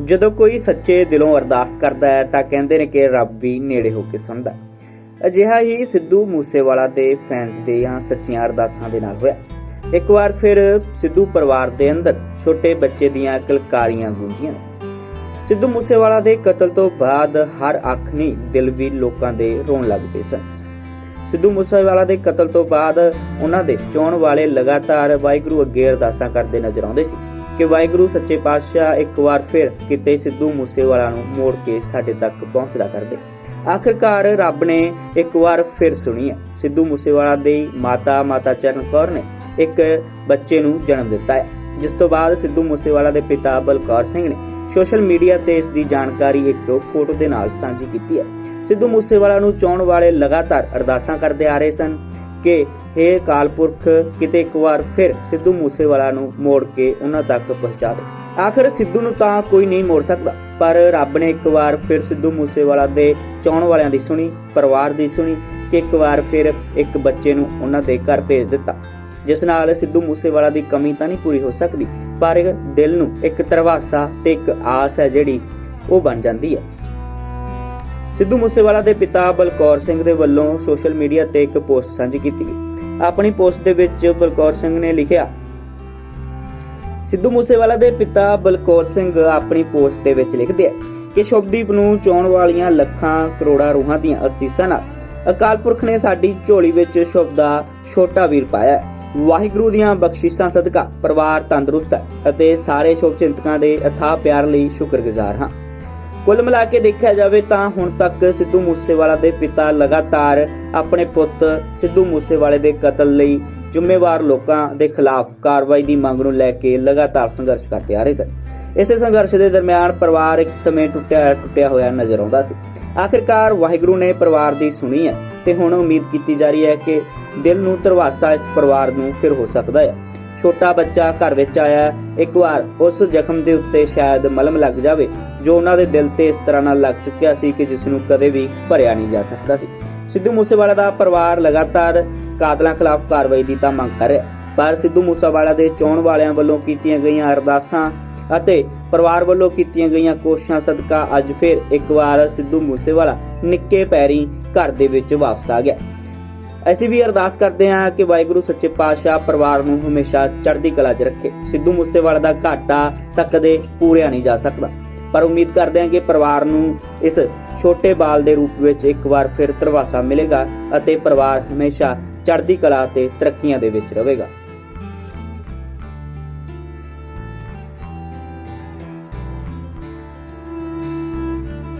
ਜਦੋਂ ਕੋਈ ਸੱਚੇ ਦਿਲੋਂ ਅਰਦਾਸ ਕਰਦਾ ਹੈ ਤਾਂ ਕਹਿੰਦੇ ਨੇ ਕਿ ਰੱਬ ਵੀ ਨੇੜੇ ਹੋ ਕੇ ਸੁਣਦਾ ਅਜਿਹਾ ਹੀ ਸਿੱਧੂ ਮੂਸੇਵਾਲਾ ਦੇ ਫੈਨਸ ਦੀਆਂ ਸੱਚੀਆਂ ਅਰਦਾਸਾਂ ਦੇ ਨਾਲ ਹੋਇਆ। ਇੱਕ ਵਾਰ ਫਿਰ ਸਿੱਧੂ ਪਰਿਵਾਰ ਦੇ ਅੰਦਰ ਛੋਟੇ ਬੱਚੇ ਦੀਆਂ ਕਲਕਾਰੀਆਂ ਗੂੰਜੀਆਂ ਸਿੱਧੂ ਮੂਸੇਵਾਲਾ ਦੇ ਕਤਲ ਤੋਂ ਬਾਅਦ ਹਰ ਅੱਖ ਨਹੀਂ, ਦਿਲ ਵੀ ਲੋਕਾਂ ਦੇ ਰੋਣ ਲੱਗ ਪਏ ਸਨ। ਸਿੱਧੂ ਮੂਸੇਵਾਲਾ ਦੇ ਕਤਲ ਤੋਂ ਬਾਅਦ ਉਹਨਾਂ ਦੇ ਚੋਣ ਵਾਲੇ ਲਗਾਤਾਰ ਵਾਹਿਗੁਰੂ ਅੱਗੇ ਅਰਦਾਸਾਂ ਕਰਦੇ ਨਜ਼ਰ ਆਉਂਦੇ ਸੀ। ਕਿ ਵਾਹਿਗੁਰੂ ਸੱਚੇ ਪਾਤਸ਼ਾਹ ਇੱਕ ਵਾਰ ਫਿਰ ਕਿਤੇ ਸਿੱਧੂ ਮੂਸੇਵਾਲਾ ਨੂੰ ਮੋੜ ਕੇ ਸਾਡੇ ਤੱਕ ਪਹੁੰਚਦਾ ਕਰਦੇ ਆਖਿਰਕਾਰ ਰੱਬ ਨੇ ਇੱਕ ਵਾਰ ਫਿਰ ਸੁਣੀ ਹੈ। ਸਿੱਧੂ ਮੂਸੇਵਾਲਾ ਦੀ ਮਾਤਾ ਮਾਤਾ ਚਰਨ ਕੌਰ ਨੇ ਇੱਕ ਬੱਚੇ ਨੂੰ ਜਨਮ ਦਿੱਤਾ ਹੈ। ਜਿਸ ਤੋਂ ਬਾਅਦ ਸਿੱਧੂ ਮੂਸੇਵਾਲਾ ਦੇ ਪਿਤਾ ਬਲਕੌਰ ਸਿੰਘ ਨੇ ਸੋਸ਼ਲ ਮੀਡੀਆ ਤੇ ਇਸ ਦੀ ਜਾਣਕਾਰੀ ਇੱਕ ਫੋਟੋ ਦੇ ਨਾਲ ਸਾਂਝੀ ਕੀਤੀ ਹੈ। ਸਿੱਧੂ ਮੂਸੇਵਾਲਾ ਨੂੰ ਚਾਹਣ ਵਾਲੇ ਲਗਾਤਾਰ ਅਰਦਾਸਾਂ ਕਰਦੇ ਆ ਰਹੇ ਸਨ। ਕਿ हे ਕਾਲਪੁਰਖ, ਕਿਤੇ ਇੱਕ ਵਾਰ ਫਿਰ ਸਿੱਧੂ ਮੂਸੇਵਾਲਾ ਨੂੰ ਮੋੜ ਕੇ ਉਹਨਾਂ ਤੱਕ ਪਹੁੰਚਾ ਦੇ। ਆਖਰ ਸਿੱਧੂ ਨੂੰ ਤਾਂ ਕੋਈ ਨਹੀਂ ਮੋੜ ਸਕਦਾ, ਪਰ ਰੱਬ ਨੇ ਇੱਕ ਵਾਰ ਫਿਰ ਸਿੱਧੂ ਮੂਸੇਵਾਲਾ ਦੇ ਚਾਹਣ ਵਾਲਿਆਂ ਦੀ ਸੁਣੀ, ਪਰਿਵਾਰ ਦੀ ਸੁਣੀ, ਕਿ ਇੱਕ ਵਾਰ ਫਿਰ ਇੱਕ ਬੱਚੇ ਨੂੰ ਉਹਨਾਂ ਦੇ ਘਰ ਭੇਜ ਦਿੱਤਾ। ਜਿਸ ਨਾਲ ਸਿੱਧੂ ਮੂਸੇਵਾਲਾ ਦੀ ਕਮੀ ਤਾਂ ਨਹੀਂ ਪੂਰੀ ਹੋ ਸਕਦੀ, ਪਰ ਦਿਲ ਨੂੰ ਇੱਕ ਤਰਵਾਸਾ ਤੇ ਇੱਕ ਆਸ ਹੈ ਜਿਹੜੀ ਉਹ ਬਣ ਜਾਂਦੀ ਹੈ। ਸਿੱਧੂ ਮੂਸੇਵਾਲਾ ਦੇ ਪਿਤਾ ਬਲਕੌਰ ਸਿੰਘ ਦੇ ਵੱਲੋਂ ਸੋਸ਼ਲ ਮੀਡੀਆ ਤੇ ਇੱਕ ਪੋਸਟ ਸਾਂਝੀ ਕੀਤੀ ਗਈ ਆਪਣੀ ਪੋਸਟ ਦੇ ਵਿੱਚ ਬਲਕੌਰ ਸਿੰਘ ਨੇ ਲਿਖਿਆ, ਸਿੱਧੂ ਮੂਸੇਵਾਲਾ ਦੇ ਪਿਤਾ ਬਲਕੌਰ ਸਿੰਘ ਆਪਣੀ ਪੋਸਟ ਦੇ ਵਿੱਚ ਲਿਖਦੇ ਆ ਕਿ ਸ਼ੁਭਦੀਪ ਨੂੰ ਚੋਣ ਵਾਲੀਆਂ ਲੱਖਾਂ ਕਰੋੜਾਂ ਰੂਹਾਂ ਦੀਆਂ ਅਸੀਸਾਂ ਨਾਲ ਅਕਾਲ ਪੁਰਖ ਨੇ ਸਾਡੀ ਝੋਲੀ ਵਿੱਚ ਸ਼ੁਭ ਦਾ ਛੋਟਾ ਵੀਰ ਪਾਇਆ ਹੈ। ਵਾਹਿਗੁਰੂ ਦੀਆਂ ਬਖਸ਼ਿਸ਼ਾਂ ਸਦਕਾ ਪਰਿਵਾਰ ਤੰਦਰੁਸਤ ਹੈ ਅਤੇ ਸਾਰੇ ਸ਼ੁਭ ਚਿੰਤਕਾਂ ਦੇ ਅਥਾਹ ਪਿਆਰ ਲਈ ਸ਼ੁਕਰਗੁਜ਼ਾਰ ਹਾਂ ਕੁੱਲ ਮਿਲਾ ਕੇ ਦੇਖਿਆ ਜਾਵੇ ਤਾਂ ਹੁਣ ਤੱਕ ਸਿੱਧੂ ਮੂਸੇਵਾਲਾ ਦੇ ਪਿਤਾ ਲਗਾਤਾਰ ਆਪਣੇ ਪੁੱਤ ਸਿੱਧੂ ਮੂਸੇਵਾਲੇ ਦੇ ਕਤਲ ਲਈ ਜ਼ਿੰਮੇਵਾਰ ਲੋਕਾਂ ਦੇ ਖਿਲਾਫ ਕਾਰਵਾਈ ਦੀ ਮੰਗ ਨੂੰ ਲੈ ਕੇ ਲਗਾਤਾਰ ਸੰਘਰਸ਼ ਕਰਦੇ ਆ ਰਹੇ ਸਨ। ਇਸੇ ਸੰਘਰਸ਼ ਦੇ ਦਰਮਿਆਨ ਪਰਿਵਾਰ ਇੱਕ ਸਮੇਂ ਟੁੱਟਿਆ ਟੁੱਟਿਆ ਹੋਇਆ ਨਜ਼ਰ ਆਉਂਦਾ ਸੀ। ਆਖਿਰਕਾਰ ਵਾਹਿਗੁਰੂ ਨੇ ਪਰਿਵਾਰ ਦੀ ਸੁਣੀ ਹੈ ਤੇ ਹੁਣ ਉਮੀਦ ਕੀਤੀ ਜਾ ਰਹੀ ਹੈ ਕਿ ਦਿਲ ਨੂੰ ਧਰਵਾਸਾ ਇਸ ਪਰਿਵਾਰ ਨੂੰ ਫਿਰ ਹੋ ਸਕਦਾ ਹੈ। ਛੋਟਾ ਬੱਚਾ ਘਰ ਵਿੱਚ ਆਇਆ, ਇੱਕ ਵਾਰ ਉਸ ਜ਼ਖਮ ਦੇ ਉੱਤੇ ਸ਼ਾਇਦ ਮਲਮ ਲੱਗ ਜਾਵੇ। ਜੋ ਉਹਨਾਂ ਦੇ ਦਿਲ ਤੇ ਇਸ ਤਰ੍ਹਾਂ ਨਾਲ ਲੱਗ ਚੁੱਕਿਆ ਸੀ ਕਿ ਜਿਸ ਨੂੰ ਕਦੇ ਵੀ ਭਰਿਆ ਨਹੀਂ ਜਾ ਸਕਦਾ ਸੀ। ਸਿੱਧੂ ਮੂਸੇਵਾਲਾ ਦਾ ਪਰਿਵਾਰ ਲਗਾਤਾਰ ਕਾਤਲਾਂ ਖਿਲਾਫ ਕਾਰਵਾਈ ਦੀ ਤਾਂ ਮੰਗ ਕਰ ਰਿਹਾ ਪਰ ਸਿੱਧੂ ਮੂਸੇਵਾਲਾ ਦੇ ਚੋਣ ਵਾਲਿਆਂ ਵੱਲੋਂ ਕੀਤੀਆਂ ਗਈਆਂ ਅਰਦਾਸਾਂ ਅਤੇ ਪਰਿਵਾਰ ਵੱਲੋਂ ਕੀਤੀਆਂ ਗਈਆਂ ਕੋਸ਼ਿਸ਼ਾਂ ਸਦਕਾ ਅੱਜ ਫਿਰ ਇੱਕ ਵਾਰ ਸਿੱਧੂ ਮੂਸੇਵਾਲਾ ਨਿੱਕੇ ਪੈਰੀ ਘਰ ਦੇ ਵਿੱਚ ਵਾਪਸ ਆ ਗਿਆ। ਅਸੀਂ ਵੀ ਅਰਦਾਸ ਕਰਦੇ ਹਾਂ ਕਿ ਵਾਹਿਗੁਰੂ ਸੱਚੇ ਪਾਤਸ਼ਾਹ ਪਰਿਵਾਰ ਨੂੰ ਹਮੇਸ਼ਾ ਚੜ੍ਹਦੀ ਕਲਾ 'ਚ ਰੱਖੇ। ਸਿੱਧੂ ਮੂਸੇਵਾਲਾ ਦਾ ਘਾਟਾ ਤੱਕ ਦੇ ਪੂਰਿਆ ਨਹੀਂ ਜਾ ਸਕਦਾ। ਪਰ ਉਮੀਦ ਕਰਦੇ ਹਾਂ ਕਿ ਪਰਿਵਾਰ ਨੂੰ ਇਸ ਛੋਟੇ ਬਾਲ ਦੇ ਰੂਪ ਵਿੱਚ ਇੱਕ ਵਾਰ ਫਿਰ ਧਰਵਾਸਾ ਮਿਲੇਗਾ ਅਤੇ ਪਰਿਵਾਰ ਹਮੇਸ਼ਾ ਚੜ੍ਹਦੀ ਕਲਾ ਤੇ ਤਰੱਕੀਆਂ ਦੇ ਵਿੱਚ ਰਹੇਗਾ।